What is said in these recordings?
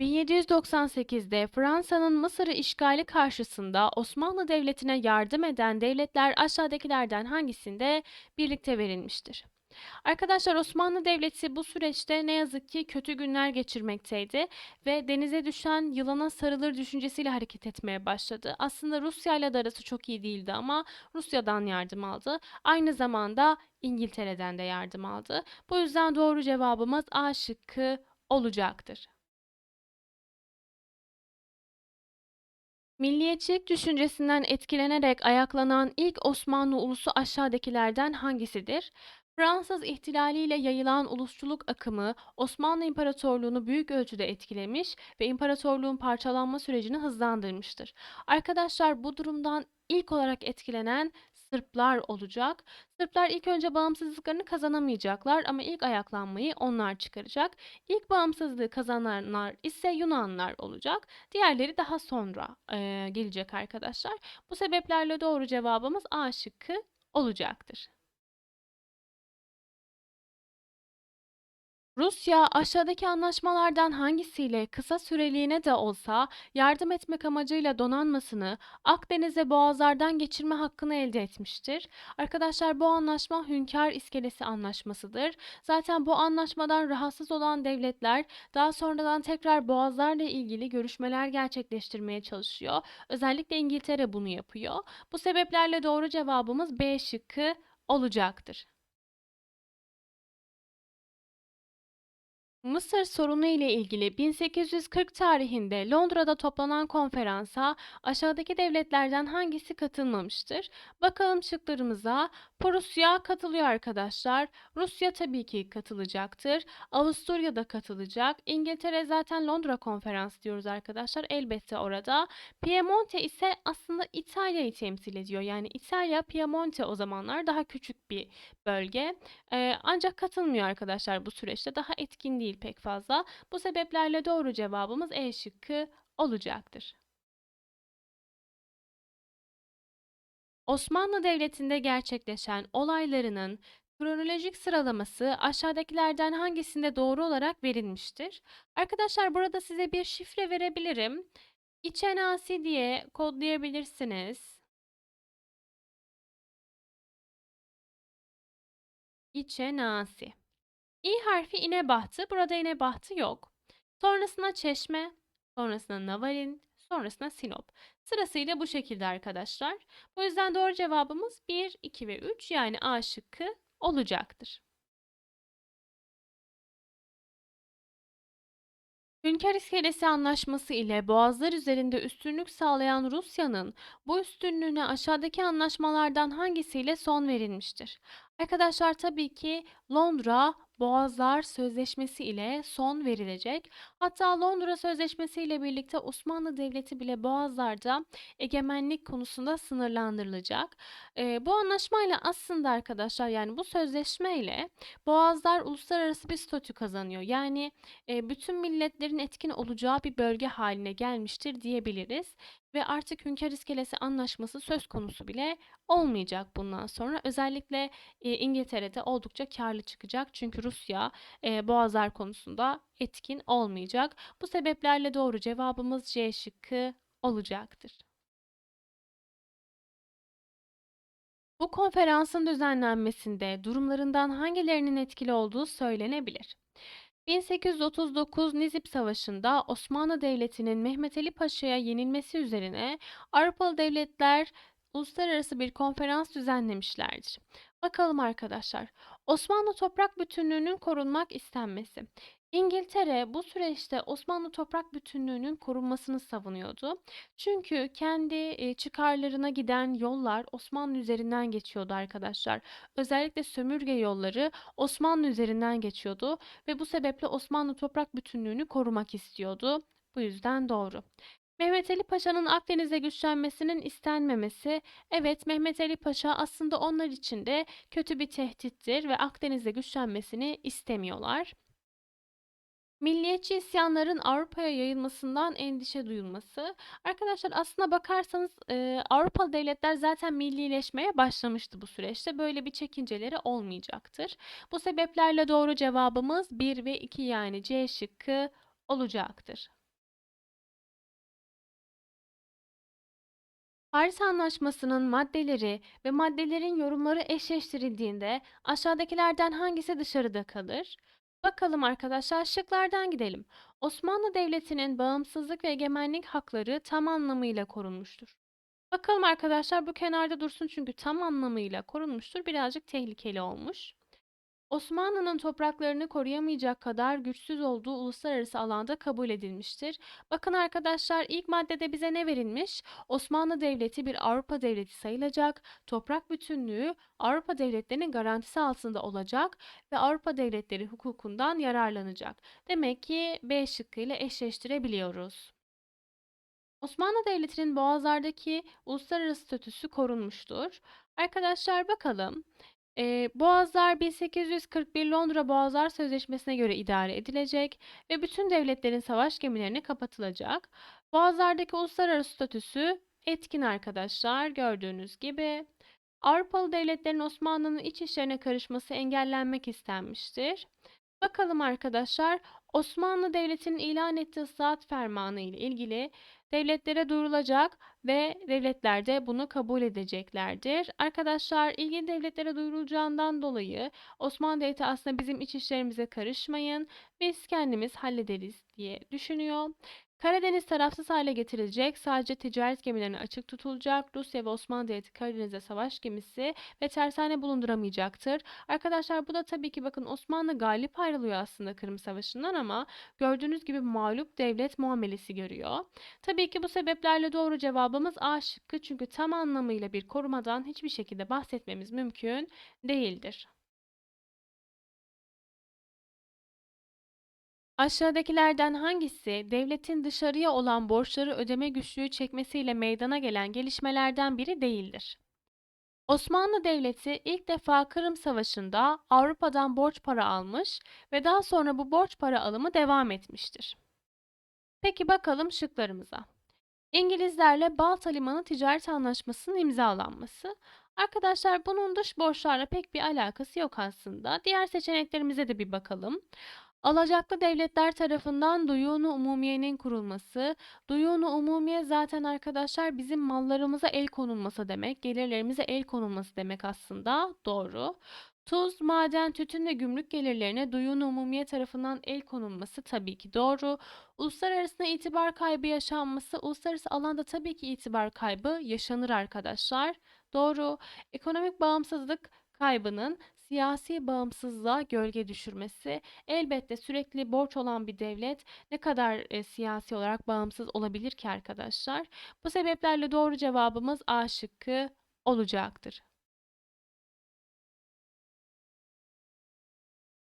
1798'de Fransa'nın Mısır'ı işgali karşısında Osmanlı Devleti'ne yardım eden devletler aşağıdakilerden hangisinde birlikte verilmiştir? Arkadaşlar Osmanlı Devleti bu süreçte ne yazık ki kötü günler geçirmekteydi ve denize düşen yılana sarılır düşüncesiyle hareket etmeye başladı. Aslında Rusya ile de arası çok iyi değildi ama Rusya'dan yardım aldı. Aynı zamanda İngiltere'den de yardım aldı. Bu yüzden doğru cevabımız A şıkkı olacaktır. Milliyetçilik düşüncesinden etkilenerek ayaklanan ilk Osmanlı ulusu aşağıdakilerden hangisidir? Fransız ihtilaliyle yayılan ulusçuluk akımı Osmanlı İmparatorluğunu büyük ölçüde etkilemiş ve imparatorluğun parçalanma sürecini hızlandırmıştır. Arkadaşlar bu durumdan ilk olarak etkilenen Sırplar olacak. Sırplar ilk önce bağımsızlıklarını kazanamayacaklar ama ilk ayaklanmayı onlar çıkaracak. İlk bağımsızlığı kazananlar ise Yunanlar olacak. Diğerleri daha sonra eee, gelecek arkadaşlar. Bu sebeplerle doğru cevabımız A şıkkı olacaktır. Rusya aşağıdaki anlaşmalardan hangisiyle kısa süreliğine de olsa yardım etmek amacıyla donanmasını Akdeniz'e boğazlardan geçirme hakkını elde etmiştir. Arkadaşlar bu anlaşma Hünkar İskelesi Anlaşması'dır. Zaten bu anlaşmadan rahatsız olan devletler daha sonradan tekrar boğazlarla ilgili görüşmeler gerçekleştirmeye çalışıyor. Özellikle İngiltere bunu yapıyor. Bu sebeplerle doğru cevabımız B şıkkı olacaktır. Mısır sorunu ile ilgili 1840 tarihinde Londra'da toplanan konferansa aşağıdaki devletlerden hangisi katılmamıştır? Bakalım şıklarımıza. Prusya katılıyor arkadaşlar. Rusya tabii ki katılacaktır. Avusturya da katılacak. İngiltere zaten Londra konferansı diyoruz arkadaşlar. Elbette orada. Piemonte ise aslında İtalya'yı temsil ediyor. Yani İtalya, Piemonte o zamanlar daha küçük bir bölge. Ee, ancak katılmıyor arkadaşlar bu süreçte. Daha etkin değil pek fazla. Bu sebeplerle doğru cevabımız E şıkkı olacaktır. Osmanlı Devleti'nde gerçekleşen olaylarının kronolojik sıralaması aşağıdakilerden hangisinde doğru olarak verilmiştir? Arkadaşlar burada size bir şifre verebilirim. İçenasi diye kodlayabilirsiniz. İçenasi. İ harfi inebahtı. Burada inebahtı yok. Sonrasında Çeşme, sonrasında Navarin, sonrasında Sinop. Sırasıyla bu şekilde arkadaşlar. Bu yüzden doğru cevabımız 1, 2 ve 3 yani A şıkkı olacaktır. Hünkar İskelesi Anlaşması ile boğazlar üzerinde üstünlük sağlayan Rusya'nın bu üstünlüğüne aşağıdaki anlaşmalardan hangisiyle son verilmiştir? Arkadaşlar tabii ki Londra Boğazlar Sözleşmesi ile son verilecek. Hatta Londra Sözleşmesi ile birlikte Osmanlı Devleti bile Boğazlar'da egemenlik konusunda sınırlandırılacak. Ee, bu anlaşmayla aslında arkadaşlar yani bu sözleşmeyle Boğazlar uluslararası bir statü kazanıyor. Yani e, bütün milletlerin etkin olacağı bir bölge haline gelmiştir diyebiliriz. Ve artık Hünkar İskelesi Anlaşması söz konusu bile olmayacak bundan sonra. Özellikle e, İngiltere'de oldukça karlı çıkacak. Çünkü Rusya e, Boğazlar konusunda etkin olmayacak. Bu sebeplerle doğru cevabımız C şıkkı olacaktır. Bu konferansın düzenlenmesinde durumlarından hangilerinin etkili olduğu söylenebilir. 1839 Nizip Savaşı'nda Osmanlı Devleti'nin Mehmet Ali Paşa'ya yenilmesi üzerine Avrupalı devletler uluslararası bir konferans düzenlemişlerdir. Bakalım arkadaşlar. Osmanlı toprak bütünlüğünün korunmak istenmesi. İngiltere bu süreçte Osmanlı toprak bütünlüğünün korunmasını savunuyordu. Çünkü kendi çıkarlarına giden yollar Osmanlı üzerinden geçiyordu arkadaşlar. Özellikle sömürge yolları Osmanlı üzerinden geçiyordu ve bu sebeple Osmanlı toprak bütünlüğünü korumak istiyordu. Bu yüzden doğru. Mehmet Ali Paşa'nın Akdeniz'e güçlenmesinin istenmemesi, evet Mehmet Ali Paşa aslında onlar için de kötü bir tehdittir ve Akdeniz'e güçlenmesini istemiyorlar. Milliyetçi isyanların Avrupa'ya yayılmasından endişe duyulması. Arkadaşlar aslına bakarsanız e, Avrupalı devletler zaten millileşmeye başlamıştı bu süreçte. Böyle bir çekinceleri olmayacaktır. Bu sebeplerle doğru cevabımız 1 ve 2 yani C şıkkı olacaktır. Paris Anlaşması'nın maddeleri ve maddelerin yorumları eşleştirildiğinde aşağıdakilerden hangisi dışarıda kalır? Bakalım arkadaşlar şıklardan gidelim. Osmanlı Devleti'nin bağımsızlık ve egemenlik hakları tam anlamıyla korunmuştur. Bakalım arkadaşlar bu kenarda dursun çünkü tam anlamıyla korunmuştur. Birazcık tehlikeli olmuş. Osmanlı'nın topraklarını koruyamayacak kadar güçsüz olduğu uluslararası alanda kabul edilmiştir. Bakın arkadaşlar ilk maddede bize ne verilmiş? Osmanlı Devleti bir Avrupa devleti sayılacak, toprak bütünlüğü Avrupa devletlerinin garantisi altında olacak ve Avrupa devletleri hukukundan yararlanacak. Demek ki B şıkkı ile eşleştirebiliyoruz. Osmanlı Devleti'nin boğazlardaki uluslararası statüsü korunmuştur. Arkadaşlar bakalım. Ee, Boğazlar 1841 Londra Boğazlar Sözleşmesi'ne göre idare edilecek ve bütün devletlerin savaş gemilerine kapatılacak. Boğazlardaki uluslararası statüsü etkin arkadaşlar gördüğünüz gibi. Avrupalı devletlerin Osmanlı'nın iç işlerine karışması engellenmek istenmiştir. Bakalım arkadaşlar Osmanlı Devleti'nin ilan ettiği ıslahat fermanı ile ilgili devletlere duyurulacak ve devletler de bunu kabul edeceklerdir. Arkadaşlar ilgili devletlere duyurulacağından dolayı Osmanlı Devleti aslında bizim iç işlerimize karışmayın biz kendimiz hallederiz diye düşünüyor. Karadeniz tarafsız hale getirilecek, sadece ticaret gemilerine açık tutulacak, Rusya ve Osmanlı Devleti Karadeniz'de savaş gemisi ve tersane bulunduramayacaktır. Arkadaşlar bu da tabii ki bakın Osmanlı galip ayrılıyor aslında Kırım Savaşı'ndan ama gördüğünüz gibi mağlup devlet muamelesi görüyor. Tabii ki bu sebeplerle doğru cevabımız A şıkkı çünkü tam anlamıyla bir korumadan hiçbir şekilde bahsetmemiz mümkün değildir. Aşağıdakilerden hangisi devletin dışarıya olan borçları ödeme güçlüğü çekmesiyle meydana gelen gelişmelerden biri değildir? Osmanlı Devleti ilk defa Kırım Savaşı'nda Avrupa'dan borç para almış ve daha sonra bu borç para alımı devam etmiştir. Peki bakalım şıklarımıza. İngilizlerle Balta Limanı Ticaret Anlaşması'nın imzalanması. Arkadaşlar bunun dış borçlarla pek bir alakası yok aslında. Diğer seçeneklerimize de bir bakalım. Alacaklı devletler tarafından duyunu umumiyenin kurulması. Duyunu umumiye zaten arkadaşlar bizim mallarımıza el konulması demek, gelirlerimize el konulması demek aslında. Doğru. Tuz, maden, tütün ve gümrük gelirlerine duyunu umumiye tarafından el konulması tabii ki doğru. Uluslararası itibar kaybı yaşanması, uluslararası alanda tabii ki itibar kaybı yaşanır arkadaşlar. Doğru. Ekonomik bağımsızlık kaybının siyasi bağımsızlığa gölge düşürmesi. Elbette sürekli borç olan bir devlet ne kadar e, siyasi olarak bağımsız olabilir ki arkadaşlar? Bu sebeplerle doğru cevabımız A şıkkı olacaktır.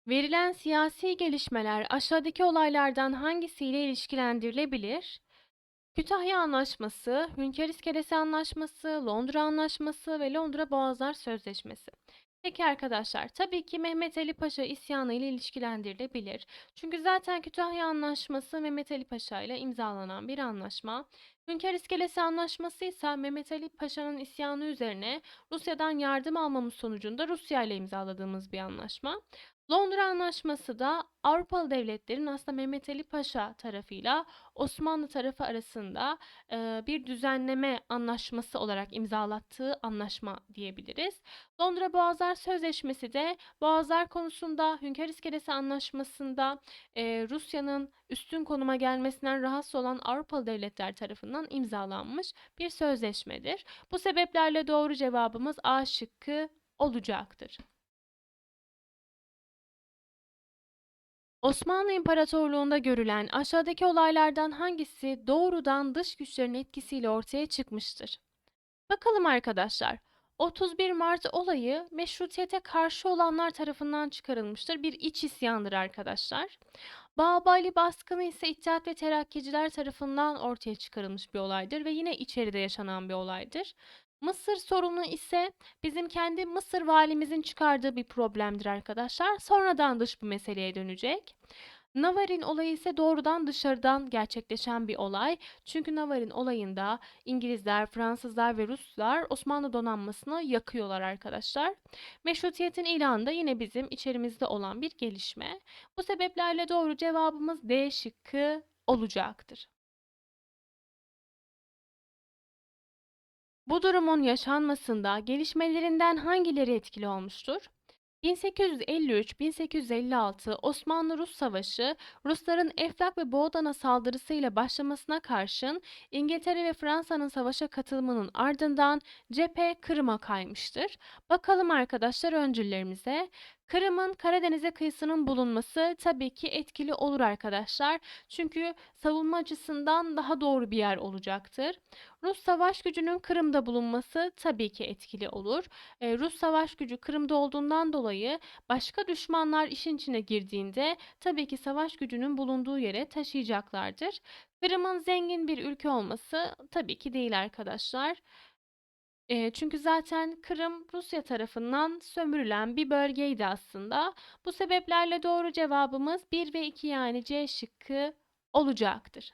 Verilen siyasi gelişmeler aşağıdaki olaylardan hangisiyle ilişkilendirilebilir? Kütahya Anlaşması, Hünkar İskelesi Anlaşması, Londra Anlaşması ve Londra Boğazlar Sözleşmesi. Peki arkadaşlar, tabii ki Mehmet Ali Paşa isyanı ile ilişkilendirilebilir. Çünkü zaten Kütahya Anlaşması Mehmet Ali Paşa ile imzalanan bir anlaşma. Hünkar İskelesi Anlaşması ise Mehmet Ali Paşa'nın isyanı üzerine Rusya'dan yardım almamız sonucunda Rusya ile imzaladığımız bir anlaşma. Londra Anlaşması da Avrupalı devletlerin aslında Mehmet Ali Paşa tarafıyla Osmanlı tarafı arasında e, bir düzenleme anlaşması olarak imzalattığı anlaşma diyebiliriz. Londra Boğazlar Sözleşmesi de Boğazlar konusunda Hünkar İskelesi Anlaşması'nda e, Rusya'nın üstün konuma gelmesinden rahatsız olan Avrupalı devletler tarafından imzalanmış bir sözleşmedir. Bu sebeplerle doğru cevabımız A şıkkı olacaktır. Osmanlı İmparatorluğu'nda görülen aşağıdaki olaylardan hangisi doğrudan dış güçlerin etkisiyle ortaya çıkmıştır? Bakalım arkadaşlar. 31 Mart olayı meşrutiyete karşı olanlar tarafından çıkarılmıştır. Bir iç isyandır arkadaşlar. Babali baskını ise İttihat ve Terakkiciler tarafından ortaya çıkarılmış bir olaydır ve yine içeride yaşanan bir olaydır. Mısır sorunu ise bizim kendi Mısır valimizin çıkardığı bir problemdir arkadaşlar. Sonradan dış bir meseleye dönecek. Navarin olayı ise doğrudan dışarıdan gerçekleşen bir olay. Çünkü Navarin olayında İngilizler, Fransızlar ve Ruslar Osmanlı donanmasını yakıyorlar arkadaşlar. Meşrutiyetin ilanı da yine bizim içerimizde olan bir gelişme. Bu sebeplerle doğru cevabımız D şıkkı olacaktır. Bu durumun yaşanmasında gelişmelerinden hangileri etkili olmuştur? 1853-1856 Osmanlı-Rus Savaşı, Rusların Eflak ve Boğdan'a saldırısıyla başlamasına karşın İngiltere ve Fransa'nın savaşa katılımının ardından cephe Kırım'a kaymıştır. Bakalım arkadaşlar öncüllerimize. Kırım'ın Karadeniz'e kıyısının bulunması tabii ki etkili olur arkadaşlar. Çünkü savunma açısından daha doğru bir yer olacaktır. Rus savaş gücünün Kırım'da bulunması tabii ki etkili olur. Ee, Rus savaş gücü Kırım'da olduğundan dolayı başka düşmanlar işin içine girdiğinde tabii ki savaş gücünün bulunduğu yere taşıyacaklardır. Kırım'ın zengin bir ülke olması tabii ki değil arkadaşlar. Eee, çünkü zaten Kırım Rusya tarafından sömürülen bir bölgeydi aslında. Bu sebeplerle doğru cevabımız 1 ve 2 yani C şıkkı olacaktır.